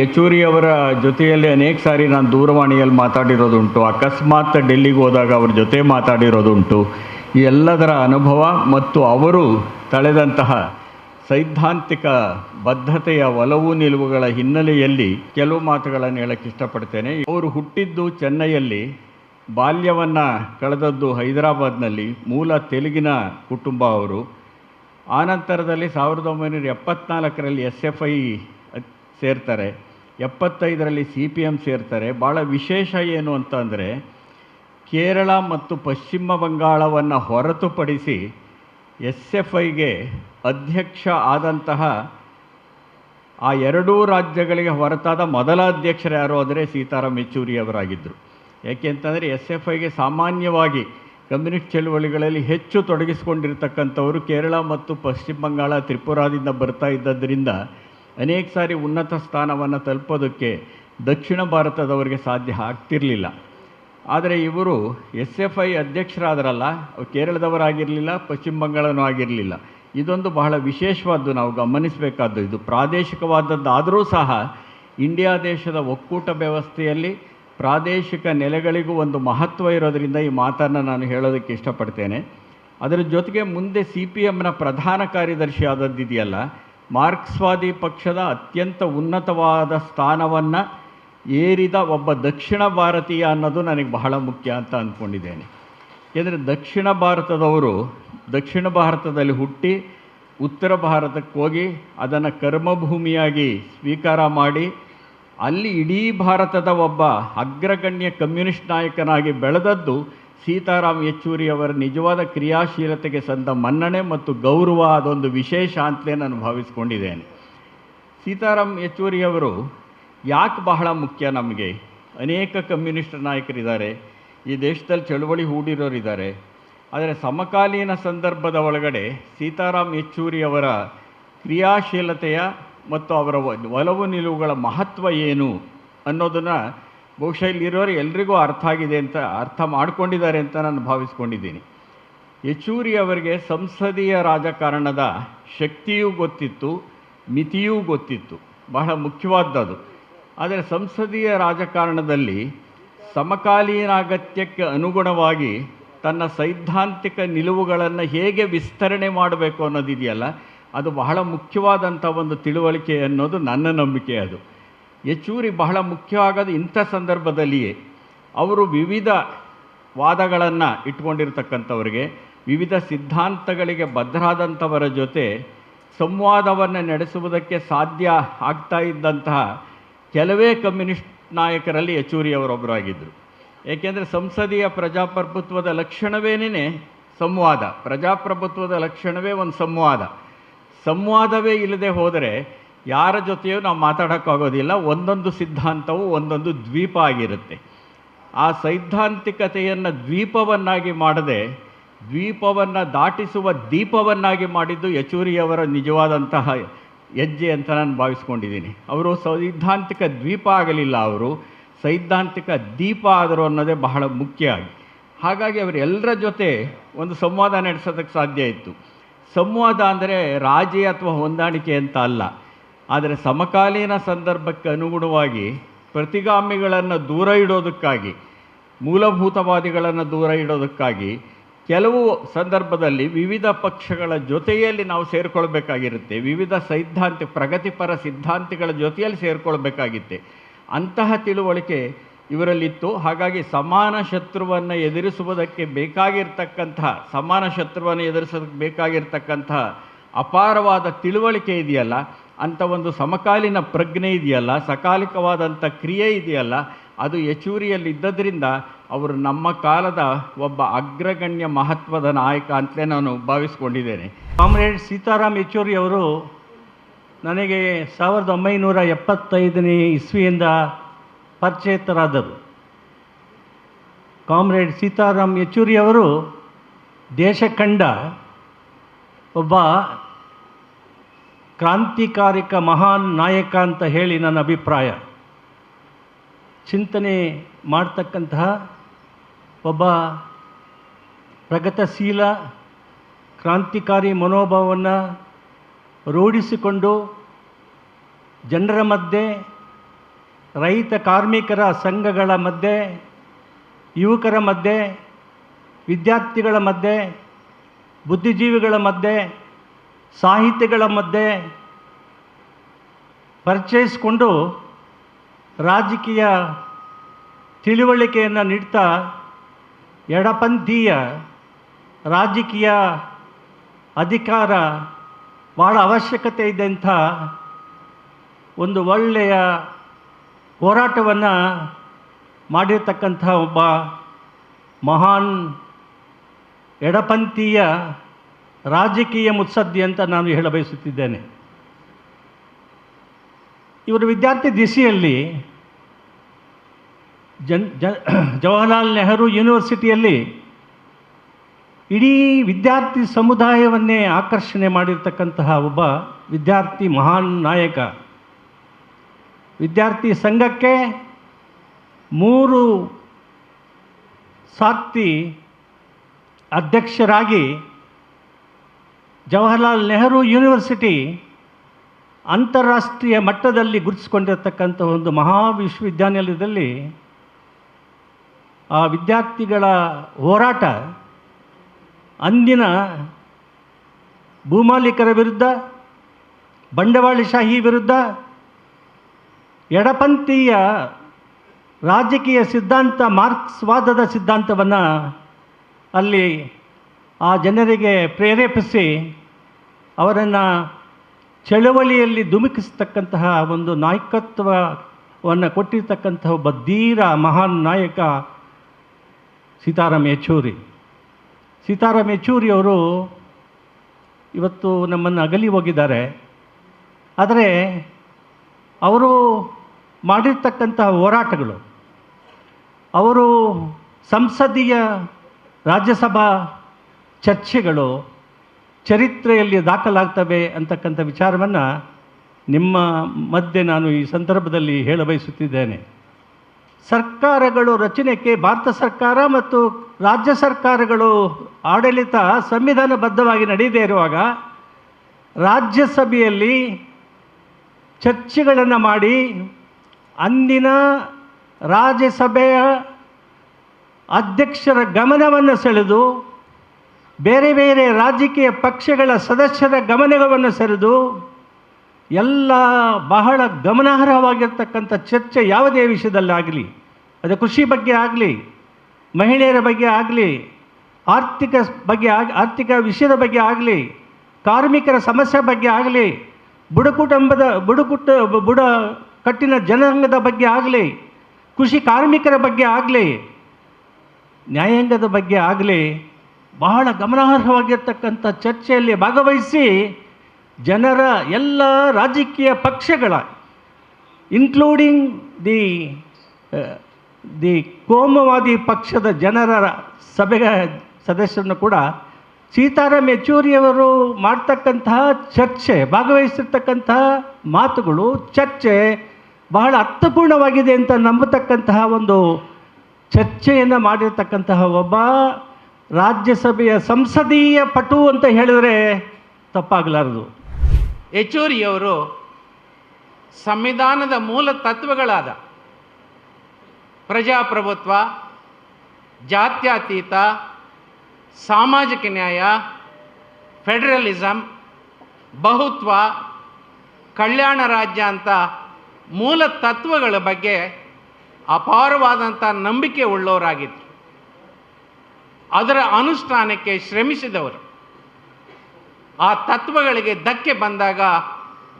ಯೆಚೂರಿಯವರ ಜೊತೆಯಲ್ಲಿ ಅನೇಕ ಸಾರಿ ನಾನು ದೂರವಾಣಿಯಲ್ಲಿ ಮಾತಾಡಿರೋದುಂಟು. ಅಕಸ್ಮಾತ್ ಡೆಲ್ಲಿಗೆ ಹೋದಾಗ ಅವ್ರ ಜೊತೆ ಮಾತಾಡಿರೋದುಂಟು. ಎಲ್ಲದರ ಅನುಭವ ಮತ್ತು ಅವರು ತಳೆದಂತಹ ಸೈದ್ಧಾಂತಿಕ ಬದ್ಧತೆಯ ಒಲವು ನಿಲುವುಗಳ ಹಿನ್ನೆಲೆಯಲ್ಲಿ ಕೆಲವು ಮಾತುಗಳನ್ನು ಹೇಳಕ್ಕೆ ಇಷ್ಟಪಡ್ತೇನೆ. ಅವರು ಹುಟ್ಟಿದ್ದು ಚೆನ್ನೈಯಲ್ಲಿ, ಬಾಲ್ಯವನ್ನು ಕಳೆದದ್ದು ಹೈದರಾಬಾದ್ನಲ್ಲಿ, ಮೂಲ ತೆಲುಗಿನ ಕುಟುಂಬ ಅವರು. ಆನಂತರದಲ್ಲಿ ಸಾವಿರದ ಒಂಬೈನೂರ ಎಪ್ಪತ್ನಾಲ್ಕರಲ್ಲಿ ಎಸ್ ಎಫ್ ಐ ಸೇರ್ತಾರೆ. ಎಪ್ಪತ್ತೈದರಲ್ಲಿ ಸಿ ಪಿ ಎಂ ಸೇರ್ತಾರೆ. ಭಾಳ ವಿಶೇಷ ಏನು ಅಂತಂದರೆ ಕೇರಳ ಮತ್ತು ಪಶ್ಚಿಮ ಬಂಗಾಳವನ್ನು ಹೊರತುಪಡಿಸಿ ಎಸ್ ಎಫ್ ಐಗೆ ಅಧ್ಯಕ್ಷ ಆದಂತಹ ಆ ಎರಡೂ ರಾಜ್ಯಗಳಿಗೆ ಹೊರತಾದ ಮೊದಲ ಅಧ್ಯಕ್ಷರು ಯಾರು ಅಂದರೆ ಸೀತಾರಾಮ್ ಯೆಚೂರಿ ಅವರಾಗಿದ್ದರು ಯಾಕೆಂತಂದರೆ ಎಸ್ ಎಫ್ ಐಗೆ ಸಾಮಾನ್ಯವಾಗಿ ಕಮ್ಯುನಿಸ್ಟ್ ಚಳುವಳಿಗಳಲ್ಲಿ ಹೆಚ್ಚು ತೊಡಗಿಸಿಕೊಂಡಿರ್ತಕ್ಕಂಥವರು ಕೇರಳ ಮತ್ತು ಪಶ್ಚಿಮ ಬಂಗಾಳ, ತ್ರಿಪುರಾದಿಂದ ಬರ್ತಾ ಇದ್ದದ್ರಿಂದ ಅನೇಕ ಸಾರಿ ಉನ್ನತ ಸ್ಥಾನವನ್ನು ತಲುಪೋದಕ್ಕೆ ದಕ್ಷಿಣ ಭಾರತದವರಿಗೆ ಸಾಧ್ಯ ಆಗ್ತಿರಲಿಲ್ಲ. ಆದರೆ ಇವರು ಎಸ್ ಎಫ್ ಐ ಅಧ್ಯಕ್ಷರಾದರಲ್ಲ ಕೇರಳದವರಾಗಿರಲಿಲ್ಲ, ಪಶ್ಚಿಮ ಬಂಗಾಳನೂ ಆಗಿರಲಿಲ್ಲ. ಇದೊಂದು ಬಹಳ ವಿಶೇಷವಾದ್ದು ನಾವು ಗಮನಿಸಬೇಕಾದ್ದು. ಇದು ಪ್ರಾದೇಶಿಕವಾದದ್ದಾದರೂ ಸಹ ಇಂಡಿಯಾ ದೇಶದ ಒಕ್ಕೂಟ ವ್ಯವಸ್ಥೆಯಲ್ಲಿ ಪ್ರಾದೇಶಿಕ ನೆಲೆಗಳಿಗೂ ಒಂದು ಮಹತ್ವ ಇರೋದರಿಂದ ಈ ಮಾತನ್ನು ನಾನು ಹೇಳೋದಕ್ಕೆ ಇಷ್ಟಪಡ್ತೇನೆ. ಅದರ ಜೊತೆಗೆ ಮುಂದೆ ಸಿ ಪಿ ಎಮ್ನ ಪ್ರಧಾನ ಕಾರ್ಯದರ್ಶಿ ಆದದ್ದಿದೆಯಲ್ಲ ಮಾರ್ಕ್ಸ್ವಾದಿ ಪಕ್ಷದ ಅತ್ಯಂತ ಉನ್ನತವಾದ ಸ್ಥಾನವನ್ನು ಏರಿದ ಒಬ್ಬ ದಕ್ಷಿಣ ಭಾರತೀಯ ಅನ್ನೋದು ನನಗೆ ಬಹಳ ಮುಖ್ಯ ಅಂತ ಅಂದ್ಕೊಂಡಿದ್ದೇನೆ ಏಕೆಂದರೆ ದಕ್ಷಿಣ ಭಾರತದವರು ದಕ್ಷಿಣ ಭಾರತದಲ್ಲಿ ಹುಟ್ಟಿ ಉತ್ತರ ಭಾರತಕ್ಕೆ ಹೋಗಿ ಅದನ್ನು ಕರ್ಮಭೂಮಿಯಾಗಿ ಸ್ವೀಕಾರ ಮಾಡಿ ಅಲ್ಲಿ ಇಡೀ ಭಾರತದ ಒಬ್ಬ ಅಗ್ರಗಣ್ಯ ಕಮ್ಯುನಿಸ್ಟ್ ನಾಯಕನಾಗಿ ಬೆಳೆದದ್ದು ಸೀತಾರಾಮ್ ಯೆಚೂರಿ ಅವರ ನಿಜವಾದ ಕ್ರಿಯಾಶೀಲತೆಗೆ ಸಂದ ಮನ್ನಣೆ ಮತ್ತು ಗೌರವ ಅದೊಂದು ವಿಶೇಷ ಅಂತಲೇ ನಾನು ಭಾವಿಸ್ಕೊಂಡಿದ್ದೇನೆ. ಸೀತಾರಾಮ್ ಯೆಚೂರಿಯವರು ಯಾಕೆ ಬಹಳ ಮುಖ್ಯ ನಮಗೆ? ಅನೇಕ ಕಮ್ಯುನಿಸ್ಟ್ ನಾಯಕರಿದ್ದಾರೆ, ಈ ದೇಶದಲ್ಲಿ ಚಳುವಳಿ ಹೂಡಿರೋರಿದ್ದಾರೆ. ಆದರೆ ಸಮಕಾಲೀನ ಸಂದರ್ಭದ ಒಳಗಡೆ ಸೀತಾರಾಮ್ ಯೆಚೂರಿಯವರ ಕ್ರಿಯಾಶೀಲತೆಯ ಮತ್ತು ಅವರ ಒಲವು ನಿಲುವುಗಳ ಮಹತ್ವ ಏನು ಅನ್ನೋದನ್ನು ಬಹುಶಃ ಇಲ್ಲಿರೋರು ಎಲ್ರಿಗೂ ಅರ್ಥ ಆಗಿದೆ ಅಂತ, ಅರ್ಥ ಮಾಡ್ಕೊಂಡಿದ್ದಾರೆ ಅಂತ ನಾನು ಭಾವಿಸ್ಕೊಂಡಿದ್ದೀನಿ. ಯೆಚೂರಿ ಅವರಿಗೆ ಸಂಸದೀಯ ರಾಜಕಾರಣದ ಶಕ್ತಿಯೂ ಗೊತ್ತಿತ್ತು, ಮಿತಿಯೂ ಗೊತ್ತಿತ್ತು, ಬಹಳ ಮುಖ್ಯವಾದದ್ದು. ಆದರೆ ಸಂಸದೀಯ ರಾಜಕಾರಣದಲ್ಲಿ ಸಮಕಾಲೀನ ಅಗತ್ಯಕ್ಕೆ ಅನುಗುಣವಾಗಿ ತನ್ನ ಸೈದ್ಧಾಂತಿಕ ನಿಲುವುಗಳನ್ನು ಹೇಗೆ ವಿಸ್ತರಣೆ ಮಾಡಬೇಕು ಅನ್ನೋದಿದೆಯಲ್ಲ, ಅದು ಬಹಳ ಮುಖ್ಯವಾದಂಥ ಒಂದು ತಿಳುವಳಿಕೆ ಅನ್ನೋದು ನನ್ನ ನಂಬಿಕೆ ಅದು. ಯೆಚೂರಿ ಬಹಳ ಮುಖ್ಯವಾಗದ ಇಂಥ ಸಂದರ್ಭದಲ್ಲಿಯೇ ಅವರು ವಿವಿಧ ವಾದಗಳನ್ನು ಇಟ್ಕೊಂಡಿರ್ತಕ್ಕಂಥವ್ರಿಗೆ, ವಿವಿಧ ಸಿದ್ಧಾಂತಗಳಿಗೆ ಬದ್ಧರಾದಂಥವರ ಜೊತೆ ಸಂವಾದವನ್ನು ನಡೆಸುವುದಕ್ಕೆ ಸಾಧ್ಯ ಆಗ್ತಾ ಇದ್ದಂತಹ ಕೆಲವೇ ಕಮ್ಯುನಿಸ್ಟ್ ನಾಯಕರಲ್ಲಿ ಯೆಚೂರಿ ಅವರೊಬ್ಬರಾಗಿದ್ದರು ಏಕೆಂದರೆ ಸಂಸದೀಯ ಪ್ರಜಾಪ್ರಭುತ್ವದ ಲಕ್ಷಣವೇನೇ ಸಂವಾದ. ಪ್ರಜಾಪ್ರಭುತ್ವದ ಲಕ್ಷಣವೇ ಒಂದು ಸಂವಾದ. ಸಂವಾದವೇ ಇಲ್ಲದೆ ಹೋದರೆ ಯಾರ ಜೊತೆಯೂ ನಾವು ಮಾತಾಡೋಕ್ಕಾಗೋದಿಲ್ಲ. ಒಂದೊಂದು ಸಿದ್ಧಾಂತವು ಒಂದೊಂದು ದ್ವೀಪ ಆಗಿರುತ್ತೆ. ಆ ಸೈದ್ಧಾಂತಿಕತೆಯನ್ನು ದ್ವೀಪವನ್ನಾಗಿ ಮಾಡದೆ, ದ್ವೀಪವನ್ನು ದಾಟಿಸುವ ದೀಪವನ್ನಾಗಿ ಮಾಡಿದ್ದು ಯಚೂರಿಯವರ ನಿಜವಾದಂತಹ ಹೆಜ್ಜೆ ಅಂತ ನಾನು ಭಾವಿಸ್ಕೊಂಡಿದ್ದೀನಿ. ಅವರು ಸೈದ್ಧಾಂತಿಕ ದ್ವೀಪ ಆಗಲಿಲ್ಲ ಅವರು. ಸೈದ್ಧಾಂತಿಕ ದೀಪ ಆದರು ಅನ್ನೋದೇ ಬಹಳ ಮುಖ್ಯ ಆಗಿ. ಹಾಗಾಗಿ ಅವರೆಲ್ಲರ ಜೊತೆ ಒಂದು ಸಂವಾದ ನಡೆಸೋದಕ್ಕೆ ಸಾಧ್ಯ ಇತ್ತು. ಸಂವಾದ ಅಂದರೆ ರಾಜಿ ಅಥವಾ ಹೊಂದಾಣಿಕೆ ಅಂತ ಅಲ್ಲ. ಆದರೆ ಸಮಕಾಲೀನ ಸಂದರ್ಭಕ್ಕೆ ಅನುಗುಣವಾಗಿ ಪ್ರತಿಗಾಮಿಗಳನ್ನು ದೂರ ಇಡೋದಕ್ಕಾಗಿ, ಮೂಲಭೂತವಾದಿಗಳನ್ನು ದೂರ ಇಡೋದಕ್ಕಾಗಿ ಕೆಲವು ಸಂದರ್ಭದಲ್ಲಿ ವಿವಿಧ ಪಕ್ಷಗಳ ಜೊತೆಯಲ್ಲಿ ನಾವು ಸೇರಿಕೊಳ್ಬೇಕಾಗಿರುತ್ತೆ. ವಿವಿಧ ಸೈದ್ಧಾಂತಿ, ಪ್ರಗತಿಪರ ಸಿದ್ಧಾಂತಿಗಳ ಜೊತೆಯಲ್ಲಿ ಸೇರಿಕೊಳ್ಬೇಕಾಗಿತ್ತೆ. ಅಂತಹ ತಿಳುವಳಿಕೆ ಇವರಲ್ಲಿತ್ತು. ಹಾಗಾಗಿ ಸಮಾನ ಶತ್ರುವನ್ನು ಎದುರಿಸುವುದಕ್ಕೆ ಬೇಕಾಗಿರ್ತಕ್ಕಂತಹ ಸಮಾನ ಶತ್ರುವನ್ನು ಎದುರಿಸೋದಕ್ಕೆ ಬೇಕಾಗಿರ್ತಕ್ಕಂತಹ ಅಪಾರವಾದ ತಿಳುವಳಿಕೆ ಇದೆಯಲ್ಲ ಅಂಥ ಒಂದು ಸಮಕಾಲೀನ ಪ್ರಜ್ಞೆ ಇದೆಯಲ್ಲ, ಸಕಾಲಿಕವಾದಂಥ ಕ್ರಿಯೆ ಇದೆಯಲ್ಲ, ಅದು ಯಚೂರಿಯಲ್ಲಿ ಇದ್ದದ್ರಿಂದ ಅವರು ನಮ್ಮ ಕಾಲದ ಒಬ್ಬ ಅಗ್ರಗಣ್ಯ ಮಹತ್ವದ ನಾಯಕ ಅಂತಲೇ ನಾನು ಭಾವಿಸ್ಕೊಂಡಿದ್ದೇನೆ. ಕಾಮ್ರೇಡ್ ಸೀತಾರಾಮ್ ಯೆಚೂರಿ ಅವರು ನನಗೆ ಸಾವಿರದ ಒಂಬೈನೂರ ಎಪ್ಪತ್ತೈದನೇ ಇಸ್ವಿಯಿಂದ ಪರಿಚಯತರಾದರು. ಕಾಮ್ರೇಡ್ ಸೀತಾರಾಮ್ ಯೆಚೂರಿ ಅವರು ದೇಶ ಕಂಡ ಒಬ್ಬ ಕ್ರಾಂತಿಕಾರಿಕ ಮಹಾನ್ ನಾಯಕ ಅಂತ ಹೇಳಿ ನನ್ನ ಅಭಿಪ್ರಾಯ. ಚಿಂತನೆ ಮಾಡ್ತಕ್ಕಂತಹ ಒಬ್ಬ ಪ್ರಗತಿಶೀಲ, ಕ್ರಾಂತಿಕಾರಿ ಮನೋಭಾವವನ್ನು ರೂಢಿಸಿಕೊಂಡು ಜನರ ಮಧ್ಯೆ, ರೈತ ಕಾರ್ಮಿಕರ ಸಂಘಗಳ ಮಧ್ಯೆ, ಯುವಕರ ಮಧ್ಯೆ, ವಿದ್ಯಾರ್ಥಿಗಳ ಮಧ್ಯೆ, ಬುದ್ಧಿಜೀವಿಗಳ ಮಧ್ಯೆ ಸಾಹಿತಿಗಳ ಮಧ್ಯೆ ಪರಿಚಯಿಸಿಕೊಂಡು ರಾಜಕೀಯ ತಿಳುವಳಿಕೆಯನ್ನು ನೀಡ್ತಾ ಎಡಪಂಥೀಯ ರಾಜಕೀಯ ಅಧಿಕಾರ ಭಾಳ ಅವಶ್ಯಕತೆ ಇದ್ದಂಥ ಒಂದು ಒಳ್ಳೆಯ ಹೋರಾಟವನ್ನು ಮಾಡಿರ್ತಕ್ಕಂಥ ಒಬ್ಬ ಮಹಾನ್ ಎಡಪಂಥೀಯ ರಾಜಕೀಯ ಮುತ್ಸದ್ದಿ ಅಂತ ನಾನು ಹೇಳ ಬಯಸುತ್ತಿದ್ದೇನೆ. ಇವರು ವಿದ್ಯಾರ್ಥಿ ದಿಸೆಯಲ್ಲಿ ಜನ್, ಜ, ಜವಾಹರ್ಲಾಲ್ ನೆಹರು ಯೂನಿವರ್ಸಿಟಿಯಲ್ಲಿ ಇಡೀ ವಿದ್ಯಾರ್ಥಿ ಸಮುದಾಯವನ್ನೇ ಆಕರ್ಷಣೆ ಮಾಡಿರ್ತಕ್ಕಂತಹ ಒಬ್ಬ ವಿದ್ಯಾರ್ಥಿ ಮಹಾನ್ ನಾಯಕ. ವಿದ್ಯಾರ್ಥಿ ಸಂಘಕ್ಕೆ ಮೂರು ಸಾತ್ತಿ ಅಧ್ಯಕ್ಷರಾಗಿ ಜವಾಹರ್ಲಾಲ್ ನೆಹರು ಯೂನಿವರ್ಸಿಟಿ ಅಂತಾರಾಷ್ಟ್ರೀಯ ಮಟ್ಟದಲ್ಲಿ ಗುರುತಿಸಿಕೊಂಡಿರತಕ್ಕಂಥ ಒಂದು ಮಹಾವಿಶ್ವವಿದ್ಯಾನಿಲಯದಲ್ಲಿ ಆ ವಿದ್ಯಾರ್ಥಿಗಳ ಹೋರಾಟ, ಅಂದಿನ ಭೂಮಾಲೀಕರ ವಿರುದ್ಧ ಬಂಡವಾಳಶಾಹಿ ವಿರುದ್ಧ, ಎಡಪಂಥೀಯ ರಾಜಕೀಯ ಸಿದ್ಧಾಂತ ಮಾರ್ಕ್ಸ್ವಾದದ ಸಿದ್ಧಾಂತವನ್ನು ಅಲ್ಲಿ ಆ ಜನರಿಗೆ ಪ್ರೇರೇಪಿಸಿ ಅವರನ್ನು ಚಳವಳಿಯಲ್ಲಿ ಧುಮುಕಿಸ್ತಕ್ಕಂತಹ ಒಂದು ನಾಯಕತ್ವವನ್ನು ಕೊಟ್ಟಿರ್ತಕ್ಕಂತಹ ಒಬ್ಬ ಧೀರ, ಮಹಾನ್ ನಾಯಕ ಸೀತಾರಾಮ್ ಯೆಚೂರಿ. ಸೀತಾರಾಮ್ ಯೆಚೂರಿ ಅವರು ಇವತ್ತು ನಮ್ಮನ್ನು ಅಗಲಿ ಹೋಗಿದ್ದಾರೆ. ಆದರೆ ಅವರು ಮಾಡಿರ್ತಕ್ಕಂತಹ ಹೋರಾಟಗಳು, ಅವರು ಸಂಸದೀಯ ರಾಜ್ಯಸಭಾ ಚರ್ಚೆಗಳು ಚರಿತ್ರೆಯಲ್ಲಿ ದಾಖಲಾಗ್ತವೆ ಅಂತಕ್ಕಂಥ ವಿಚಾರವನ್ನು ನಿಮ್ಮ ಮಧ್ಯೆ ನಾನು ಈ ಸಂದರ್ಭದಲ್ಲಿ ಹೇಳ ಬಯಸುತ್ತಿದ್ದೇನೆ. ಸರ್ಕಾರಗಳು ರಚನೆಗೆ ಭಾರತ ಸರ್ಕಾರ ಮತ್ತು ರಾಜ್ಯ ಸರ್ಕಾರಗಳು ಆಡಳಿತ ಸಂವಿಧಾನಬದ್ಧವಾಗಿ ನಡೆಯದೇ ಇರುವಾಗ ರಾಜ್ಯಸಭೆಯಲ್ಲಿ ಚರ್ಚೆಗಳನ್ನು ಮಾಡಿ ಅಂದಿನ ರಾಜ್ಯಸಭೆಯ ಅಧ್ಯಕ್ಷರ ಗಮನವನ್ನು ಸೆಳೆದು ಬೇರೆ ಬೇರೆ ರಾಜಕೀಯ ಪಕ್ಷಗಳ ಸದಸ್ಯರ ಗಮನವನ್ನು ಸೆರೆದು ಎಲ್ಲ ಬಹಳ ಗಮನಾರ್ಹವಾಗಿರ್ತಕ್ಕಂಥ ಚರ್ಚೆ ಯಾವುದೇ ವಿಷಯದಲ್ಲಾಗಲಿ, ಅದು ಕೃಷಿ ಬಗ್ಗೆ ಆಗಲಿ, ಮಹಿಳೆಯರ ಬಗ್ಗೆ ಆಗಲಿ, ಆರ್ಥಿಕ ಬಗ್ಗೆ ಆಗ, ಆರ್ಥಿಕ ವಿಷಯದ ಬಗ್ಗೆ ಆಗಲಿ, ಕಾರ್ಮಿಕರ ಸಮಸ್ಯೆ ಬಗ್ಗೆ ಆಗಲಿ, ಬುಡಕುಟುಂಬದ, ಬುಡಕುಟ, ಬುಡ ಕಟ್ಟಿನ ಜನಾಂಗದ ಬಗ್ಗೆ ಆಗಲಿ, ಕೃಷಿ ಕಾರ್ಮಿಕರ ಬಗ್ಗೆ ಆಗಲಿ, ನ್ಯಾಯಾಂಗದ ಬಗ್ಗೆ ಆಗಲಿ ಬಹಳ ಗಮನಾರ್ಹವಾಗಿರ್ತಕ್ಕಂಥ ಚರ್ಚೆಯಲ್ಲಿ ಭಾಗವಹಿಸಿ ಜನರ ಎಲ್ಲ ರಾಜಕೀಯ ಪಕ್ಷಗಳ ಇನ್ಕ್ಲೂಡಿಂಗ್ ದಿ ದಿ ಕೋಮವಾದಿ ಪಕ್ಷದ ಜನರ ಸಭೆಗ ಸದಸ್ಯರನ್ನು ಕೂಡ ಸೀತಾರಾಮ್ ಯೆಚೂರಿಯವರು ಮಾಡ್ತಕ್ಕಂತಹ ಚರ್ಚೆ ಭಾಗವಹಿಸಿರ್ತಕ್ಕಂತಹ ಮಾತುಗಳು, ಚರ್ಚೆ ಬಹಳ ಅರ್ಥಪೂರ್ಣವಾಗಿದೆ ಅಂತ ನಂಬತಕ್ಕಂತಹ ಒಂದು ಚರ್ಚೆಯನ್ನು ಮಾಡಿರ್ತಕ್ಕಂತಹ ಒಬ್ಬ ರಾಜ್ಯಸಭೆಯ ಸಂಸದೀಯ ಪಟು ಅಂತ ಹೇಳಿದರೆ ತಪ್ಪಾಗಲಾರದು. ಯೆಚೂರಿಯವರು ಸಂವಿಧಾನದ ಮೂಲ ತತ್ವಗಳಾದ ಪ್ರಜಾಪ್ರಭುತ್ವ, ಜಾತ್ಯತೀತ, ಸಾಮಾಜಿಕ ನ್ಯಾಯ, ಫೆಡರಲಿಸಂ, ಬಹುತ್ವ, ಕಲ್ಯಾಣ ರಾಜ್ಯ ಅಂತ ಮೂಲ ತತ್ವಗಳ ಬಗ್ಗೆ ಅಪಾರವಾದಂಥ ನಂಬಿಕೆ ಉಳ್ಳವರಾಗಿದ್ದರು ಅದರ ಅನುಷ್ಠಾನಕ್ಕೆ ಶ್ರಮಿಸಿದವರು. ಆ ತತ್ವಗಳಿಗೆ ಧಕ್ಕೆ ಬಂದಾಗ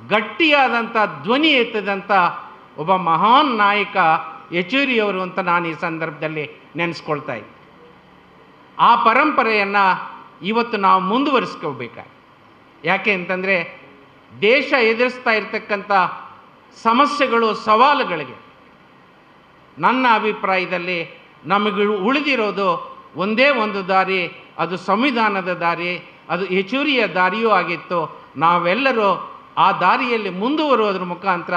ಗಟ್ಟಿಯಾದಂಥ ಧ್ವನಿ ಎತ್ತದಂಥ ಒಬ್ಬ ಮಹಾನ್ ನಾಯಕ ಯಚೂರಿಯವರು ಅಂತ ನಾನು ಈ ಸಂದರ್ಭದಲ್ಲಿ ನೆನೆಸ್ಕೊಳ್ತಾ ಇದ್ದೆ. ಆ ಪರಂಪರೆಯನ್ನು ಇವತ್ತು ನಾವು ಮುಂದುವರಿಸ್ಕೋಬೇಕಾಗಿ ಯಾಕೆ ಅಂತಂದರೆ ದೇಶ ಎದುರಿಸ್ತಾ ಇರತಕ್ಕಂಥ ಸಮಸ್ಯೆಗಳು, ಸವಾಲುಗಳಿಗೆ ನನ್ನ ಅಭಿಪ್ರಾಯದಲ್ಲಿ ನಮಗೆ ಉಳಿದಿರೋದು ಒಂದೇ ಒಂದು ದಾರಿ, ಅದು ಸಂವಿಧಾನದ ದಾರಿ, ಅದು ಯಚೂರಿಯ ದಾರಿಯೂ ಆಗಿತ್ತು. ನಾವೆಲ್ಲರೂ ಆ ದಾರಿಯಲ್ಲಿ ಮುಂದುವರುವುದರ ಮುಖಾಂತರ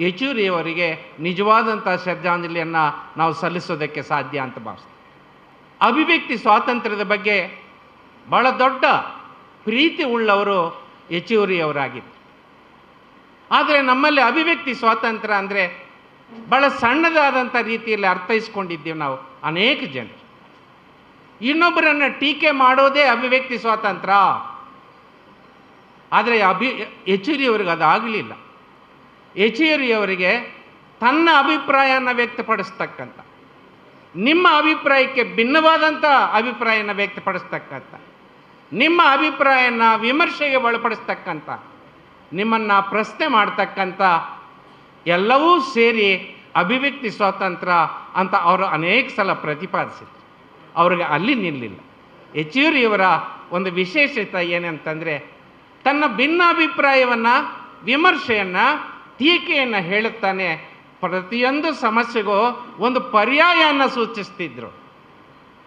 ಯಚೂರಿಯವರಿಗೆ ನಿಜವಾದಂಥ ಶ್ರದ್ಧಾಂಜಲಿಯನ್ನು ನಾವು ಸಲ್ಲಿಸೋದಕ್ಕೆ ಸಾಧ್ಯ ಅಂತ ಭಾವಿಸ್ತೀವಿ. ಅಭಿವ್ಯಕ್ತಿ ಸ್ವಾತಂತ್ರ್ಯದ ಬಗ್ಗೆ ಬಹಳ ದೊಡ್ಡ ಪ್ರೀತಿ ಉಳ್ಳವರು ಯಚೂರಿಯವರಾಗಿದ್ದರು. ಆದರೆ ನಮ್ಮಲ್ಲಿ ಅಭಿವ್ಯಕ್ತಿ ಸ್ವಾತಂತ್ರ್ಯ ಅಂದರೆ ಭಾಳ ಸಣ್ಣದಾದಂಥ ರೀತಿಯಲ್ಲಿ ಅರ್ಥೈಸ್ಕೊಂಡಿದ್ದೀವಿ ನಾವು ಅನೇಕ ಜನರು. ಇನ್ನೊಬ್ಬರನ್ನು ಟೀಕೆ ಮಾಡೋದೇ ಅಭಿವ್ಯಕ್ತಿ ಸ್ವಾತಂತ್ರ್ಯ. ಆದರೆ ಅಭಿ, ಯಚೂರಿಯವರಿಗೆ ಅದಾಗಲಿಲ್ಲ. ಯಚೂರಿಯವರಿಗೆ ತನ್ನ ಅಭಿಪ್ರಾಯನ ವ್ಯಕ್ತಪಡಿಸ್ತಕ್ಕಂಥ, ನಿಮ್ಮ ಅಭಿಪ್ರಾಯಕ್ಕೆ ಭಿನ್ನವಾದಂಥ ಅಭಿಪ್ರಾಯನ ವ್ಯಕ್ತಪಡಿಸ್ತಕ್ಕಂಥ, ನಿಮ್ಮ ಅಭಿಪ್ರಾಯನ ವಿಮರ್ಶೆಗೆ ಒಳಪಡಿಸ್ತಕ್ಕಂಥ, ನಿಮ್ಮನ್ನು ಪ್ರಶ್ನೆ ಮಾಡ್ತಕ್ಕಂಥ ಎಲ್ಲವೂ ಸೇರಿ ಅಭಿವ್ಯಕ್ತಿ ಸ್ವಾತಂತ್ರ್ಯ ಅಂತ ಅವರು ಅನೇಕ ಸಲ ಪ್ರತಿಪಾದಿಸಿದ್ರು. ಅವ್ರಿಗೆ ಅಲ್ಲಿ ನಿಲ್ಲಿಲ್ಲ. ಯಚೂರಿಯವರ ಒಂದು ವಿಶೇಷತೆ ಏನಂತಂದರೆ, ತನ್ನ ಭಿನ್ನಾಭಿಪ್ರಾಯವನ್ನು, ವಿಮರ್ಶೆಯನ್ನು, ಟೀಕೆಯನ್ನು ಹೇಳುತ್ತಾನೆ. ಪ್ರತಿಯೊಂದು ಸಮಸ್ಯೆಗೂ ಒಂದು ಪರ್ಯಾಯವನ್ನು ಸೂಚಿಸ್ತಿದ್ರು.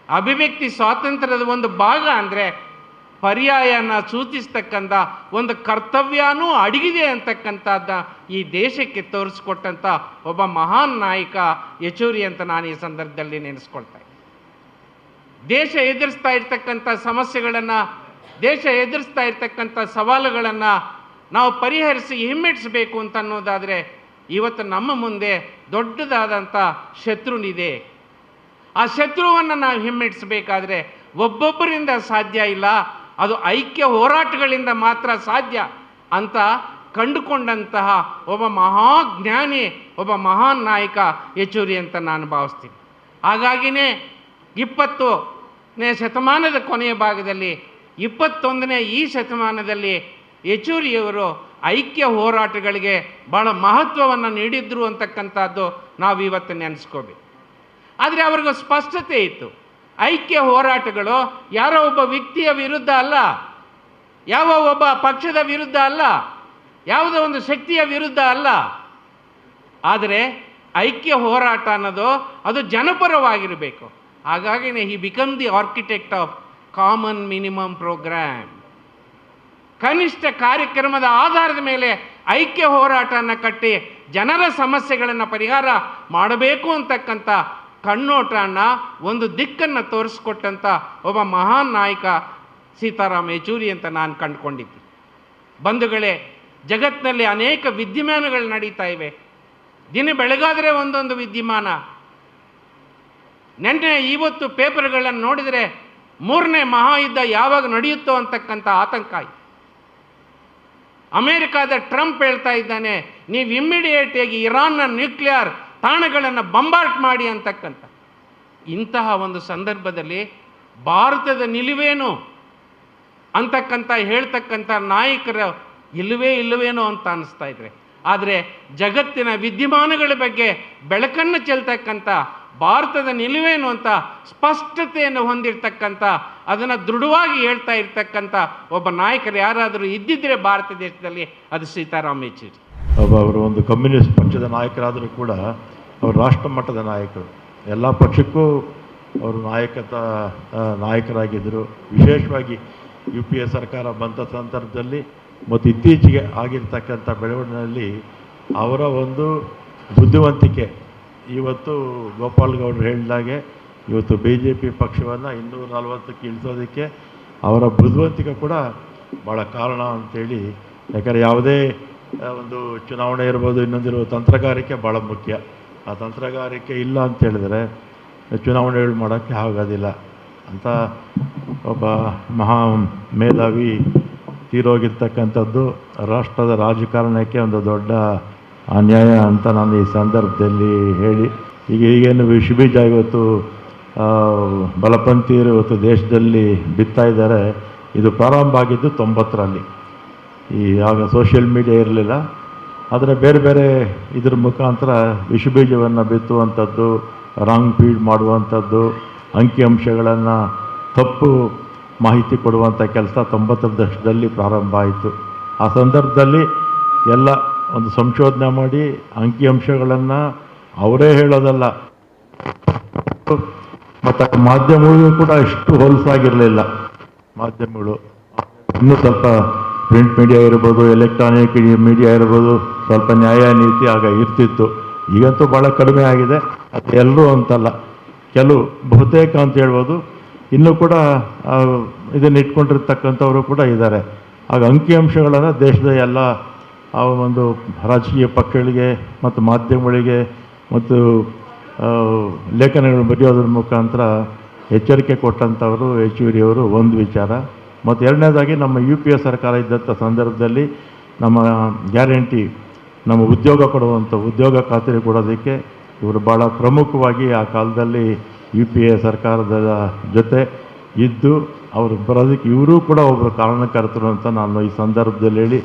ಅಭಿವ್ಯಕ್ತಿ ಸ್ವಾತಂತ್ರ್ಯದ ಒಂದು ಭಾಗ ಅಂದರೆ ಪರ್ಯಾಯನ ಸೂಚಿಸ್ತಕ್ಕಂಥ ಒಂದು ಕರ್ತವ್ಯನೂ ಅಡಗಿದೆ ಅಂತಕ್ಕಂಥದ್ದ ಈ ದೇಶಕ್ಕೆ ತೋರಿಸ್ಕೊಟ್ಟಂಥ ಒಬ್ಬ ಮಹಾನ್ ನಾಯಕ ಯಚೂರಿ ಅಂತ ನಾನು ಈ ಸಂದರ್ಭದಲ್ಲಿ ನೆನೆಸ್ಕೊಳ್ತೇನೆ ದೇಶ ಎದುರಿಸ್ತಾ ಇರ್ತಕ್ಕಂಥ ಸಮಸ್ಯೆಗಳನ್ನು, ದೇಶ ಎದುರಿಸ್ತಾ ಇರ್ತಕ್ಕಂಥ ಸವಾಲುಗಳನ್ನು ನಾವು ಪರಿಹರಿಸಿ ಹಿಮ್ಮೆಟ್ಟಿಸಬೇಕು ಅಂತ ಅನ್ನೋದಾದರೆ ಇವತ್ತು ನಮ್ಮ ಮುಂದೆ ದೊಡ್ಡದಾದಂಥ ಶತ್ರುನಿದೆ. ಆ ಶತ್ರುವನ್ನು ನಾವು ಹಿಮ್ಮೆಟ್ಟಿಸಬೇಕಾದ್ರೆ ಒಬ್ಬೊಬ್ಬರಿಂದ ಸಾಧ್ಯ ಇಲ್ಲ, ಅದು ಐಕ್ಯ ಹೋರಾಟಗಳಿಂದ ಮಾತ್ರ ಸಾಧ್ಯ ಅಂತ ಕಂಡುಕೊಂಡಂತಹ ಒಬ್ಬ ಮಹಾಜ್ಞಾನಿ, ಒಬ್ಬ ಮಹಾನ್ ನಾಯಕ ಯಚೂರಿ ಅಂತ ನಾನು ಭಾವಿಸ್ತೀನಿ. ಹಾಗಾಗಿನೇ ಇಪ್ಪತ್ತನೇ ಶತಮಾನದ ಕೊನೆಯ ಭಾಗದಲ್ಲಿ, ಇಪ್ಪತ್ತೊಂದನೇ ಈ ಶತಮಾನದಲ್ಲಿ ಯೆಚೂರಿಯವರು ಐಕ್ಯ ಹೋರಾಟಗಳಿಗೆ ಬಹಳ ಮಹತ್ವವನ್ನು ನೀಡಿದ್ರು ಅಂತಕ್ಕಂಥದ್ದು ನಾವು ಇವತ್ತು ನೆನೆಸ್ಕೋಬೇಕು. ಆದರೆ ಅವ್ರಿಗೂ ಸ್ಪಷ್ಟತೆ ಇತ್ತು. ಐಕ್ಯ ಹೋರಾಟಗಳು ಯಾರೋ ಒಬ್ಬ ವ್ಯಕ್ತಿಯ ವಿರುದ್ಧ ಅಲ್ಲ. ಯಾವ ಒಬ್ಬ ಪಕ್ಷದ ವಿರುದ್ಧ ಅಲ್ಲ. ಯಾವುದೋ ಒಂದು ಶಕ್ತಿಯ ವಿರುದ್ಧ ಅಲ್ಲ. ಆದರೆ ಐಕ್ಯ ಹೋರಾಟ ಅನ್ನೋದು ಅದು ಜನಪರವಾಗಿರಬೇಕು. ಹಾಗಾಗಿನೇ he become the architect of common minimum program ಕನಿಷ್ಠ ಕಾರ್ಯಕ್ರಮದ ಆಧಾರದ ಮೇಲೆ ಐಕ್ಯ ಹೋರಾಟವನ್ನು ಕಟ್ಟಿ ಜನರ ಸಮಸ್ಯೆಗಳನ್ನು ಪರಿಹಾರ ಮಾಡಬೇಕು ಅಂತಕ್ಕಂಥ ಕಣ್ಣೋಟನ ಒಂದು ದಿಕ್ಕನ್ನು ತೋರಿಸ್ಕೊಟ್ಟಂಥ ಒಬ್ಬ ಮಹಾನ್ ನಾಯಕ ಸೀತಾರಾಮ್ ಯೆಚೂರಿ ಅಂತ ನಾನು ಕಂಡುಕೊಂಡಿದ್ದೆ. ಬಂಧುಗಳೇ ಜಗತ್ತಿನಲ್ಲಿ ಅನೇಕ ವಿದ್ಯಮಾನಗಳು ನಡೀತಾ ಇವೆ. ದಿನ ಬೆಳಗಾದರೆ ಒಂದೊಂದು ವಿದ್ಯಮಾನ. ನೆನ್ನೆ ಇವತ್ತು ಪೇಪರ್ಗಳನ್ನು ನೋಡಿದರೆ ಮೂರನೇ ಮಹಾಯುದ್ಧ ಯಾವಾಗ ನಡೆಯುತ್ತೋ ಅಂತಕ್ಕಂಥ ಆತಂಕ ಅಮೇರಿಕಾದ ಟ್ರಂಪ್ ಹೇಳ್ತಾ ಇದ್ದಾನೆ, ನೀವು ಇಮ್ಮಿಡಿಯೇಟಾಗಿ ಇರಾನ್ನ ನ್ಯೂಕ್ಲಿಯರ್ ತಾಣಗಳನ್ನು ಬಂಬಾರ್ಟ್ ಮಾಡಿ ಅಂತಕ್ಕಂಥ. ಇಂತಹ ಒಂದು ಸಂದರ್ಭದಲ್ಲಿ ಭಾರತದ ನಿಲುವೇನು ಅಂತಕ್ಕಂಥ ಹೇಳ್ತಕ್ಕಂಥ ನಾಯಕರ ಇಲ್ಲವೇ ಇಲ್ಲವೇನೋ ಅಂತ ಅನಿಸ್ತಾ ಇದ್ರೆ. ಆದರೆ ಜಗತ್ತಿನ ವಿದ್ಯಮಾನಗಳ ಬಗ್ಗೆ ಬೆಳಕನ್ನು ಚೆಲ್ತಕ್ಕಂಥ ಭಾರತದ ನಿಲುವೇನು ಅಂತ ಸ್ಪಷ್ಟತೆಯನ್ನು ಹೊಂದಿರತಕ್ಕಂಥ, ಅದನ್ನು ದೃಢವಾಗಿ ಹೇಳ್ತಾ ಇರ್ತಕ್ಕಂಥ ಒಬ್ಬ ನಾಯಕರು ಯಾರಾದರೂ ಇದ್ದಿದ್ದರೆ ಭಾರತ ದೇಶದಲ್ಲಿ, ಅದು ಸೀತಾರಾಮ್ ಯೆಚೂರಿ. ಒಬ್ಬ ಅವರು ಒಂದು ಕಮ್ಯುನಿಸ್ಟ್ ಪಕ್ಷದ ನಾಯಕರಾದರೂ ಕೂಡ ಅವರು ರಾಷ್ಟ್ರ ಮಟ್ಟದ ನಾಯಕರು. ಎಲ್ಲ ಪಕ್ಷಕ್ಕೂ ಅವರು ನಾಯಕತ ನಾಯಕರಾಗಿದ್ದರು. ವಿಶೇಷವಾಗಿ ಯು ಪಿ ಎ ಸರ್ಕಾರ ಬಂದ ಸಂದರ್ಭದಲ್ಲಿ, ಮತ್ತು ಇತ್ತೀಚೆಗೆ ಆಗಿರ್ತಕ್ಕಂಥ ಬೆಳವಣಿಗೆಯಲ್ಲಿ ಅವರ ಒಂದು ಬುದ್ಧಿವಂತಿಕೆ ಇವತ್ತು ಗೋಪಾಲ್ ಗೌಡರು ಹೇಳಿದಾಗೆ ಇವತ್ತು ಬಿ ಜೆ ಪಿ ಪಕ್ಷವನ್ನು ಇನ್ನೂರ ನಲವತ್ತಕ್ಕೆ ಇಳಿಸೋದಕ್ಕೆ ಅವರ ಬುದ್ಧಿವಂತಿಕೆ ಕೂಡ ಭಾಳ ಕಾರಣ ಅಂತೇಳಿ. ಯಾಕಂದರೆ ಯಾವುದೇ ಒಂದು ಚುನಾವಣೆ ಇರ್ಬೋದು, ಇನ್ನೊಂದಿರುವ ತಂತ್ರಗಾರಿಕೆ ಭಾಳ ಮುಖ್ಯ. ಆ ತಂತ್ರಗಾರಿಕೆ ಇಲ್ಲ ಅಂತ ಹೇಳಿದರೆ ಚುನಾವಣೆಗಳು ಮಾಡೋಕ್ಕೆ ಆಗೋದಿಲ್ಲ. ಅಂತ ಒಬ್ಬ ಮಹಾ ಮೇಧಾವಿ ತೀರೋಗಿರ್ತಕ್ಕಂಥದ್ದು ರಾಷ್ಟ್ರದ ರಾಜಕಾರಣಕ್ಕೆ ಒಂದು ದೊಡ್ಡ ಅನ್ಯಾಯ ಅಂತ ನಾನು ಈ ಸಂದರ್ಭದಲ್ಲಿ ಹೇಳಿ ಈಗ ಈಗೇನು ವಿಷಬೀಜ ಇವತ್ತು ಆ, ಬಲಪಂಥೀಯರು ಇವತ್ತು ದೇಶದಲ್ಲಿ ಬಿತ್ತಾ ಇದ್ದಾರೆ. ಇದು ಪ್ರಾರಂಭ ಆಗಿದ್ದು ತೊಂಬತ್ತರಲ್ಲಿ. ಈ ಆಗ ಸೋಷಿಯಲ್ ಮೀಡಿಯಾ ಇರಲಿಲ್ಲ. ಆದರೆ ಬೇರೆ ಬೇರೆ ಇದ್ರ ಮುಖಾಂತರ ವಿಷಬೀಜವನ್ನು ಬಿತ್ತುವಂಥದ್ದು ರಾಂಗ್ ಫೀಡ್ ಮಾಡುವಂಥದ್ದು ಅಂಕಿಅಂಶಗಳನ್ನು ತಪ್ಪು ಮಾಹಿತಿ ಕೊಡುವಂಥ ಕೆಲಸ ತೊಂಬತ್ತರ ದಶಕದಲ್ಲಿ ಪ್ರಾರಂಭ ಆಯಿತು. ಆ ಸಂದರ್ಭದಲ್ಲಿ ಎಲ್ಲ ಒಂದು ಸಂಶೋಧನೆ ಮಾಡಿ ಅಂಕಿಅಂಶಗಳನ್ನು ಅವರೇ ಹೇಳೋದಲ್ಲ. ಮತ್ತು ಮಾಧ್ಯಮಗಳು ಕೂಡ ಇಷ್ಟು ಹೊಲಸಾಗಿರಲಿಲ್ಲ ಮಾಧ್ಯಮಗಳು. ಇನ್ನೂ ಸ್ವಲ್ಪ ಪ್ರಿಂಟ್ ಮೀಡಿಯಾ ಇರ್ಬೋದು, ಎಲೆಕ್ಟ್ರಾನಿಕ್ ಮೀಡಿಯಾ ಇರ್ಬೋದು, ಸ್ವಲ್ಪ ನ್ಯಾಯ ನೀತಿ ಆಗ ಇರ್ತಿತ್ತು. ಈಗಂತೂ ಭಾಳ ಕಡಿಮೆ ಆಗಿದೆ. ಅದು ಎಲ್ಲರೂ ಅಂತಲ್ಲ. ಕೆಲವು ಬಹುತೇಕ ಅಂತ ಹೇಳ್ಬೋದು. ಇನ್ನೂ ಕೂಡ ಇದನ್ನು ಇಟ್ಕೊಂಡಿರ್ತಕ್ಕಂಥವರು ಕೂಡ ಇದ್ದಾರೆ. ಆಗ ಅಂಕಿಅಂಶಗಳನ್ನು ದೇಶದ ಎಲ್ಲ ಆ ಒಂದು ರಾಜಕೀಯ ಪಕ್ಷಗಳಿಗೆ ಮತ್ತು ಮಾಧ್ಯಮಗಳಿಗೆ ಮತ್ತು ಲೇಖನಗಳು ಬರೆಯೋದ್ರ ಮುಖಾಂತರ ಎಚ್ಚರಿಕೆ ಕೊಟ್ಟಂಥವರು ಅವರು ಒಂದು ವಿಚಾರ. ಮತ್ತು ಎರಡನೇದಾಗಿ ನಮ್ಮ ಯು ಪಿ ಎ ಸರ್ಕಾರ ಇದ್ದಂಥ ಸಂದರ್ಭದಲ್ಲಿ ನಮ್ಮ ಗ್ಯಾರಂಟಿ ನಮ್ಮ ಉದ್ಯೋಗ ಕೊಡುವಂಥ ಉದ್ಯೋಗ ಖಾತರಿ ಕೊಡೋದಕ್ಕೆ ಇವರು ಭಾಳ ಪ್ರಮುಖವಾಗಿ ಆ ಕಾಲದಲ್ಲಿ ಯು ಪಿ ಎ ಸರ್ಕಾರದ ಜೊತೆ ಇದ್ದು ಅವರು ಬರೋದಕ್ಕೆ ಇವರೂ ಕೂಡ ಒಬ್ಬರು ಕಾರಣಕರ್ತರು ಅಂತ ನಾನು ಈ ಸಂದರ್ಭದಲ್ಲಿ ಹೇಳಿ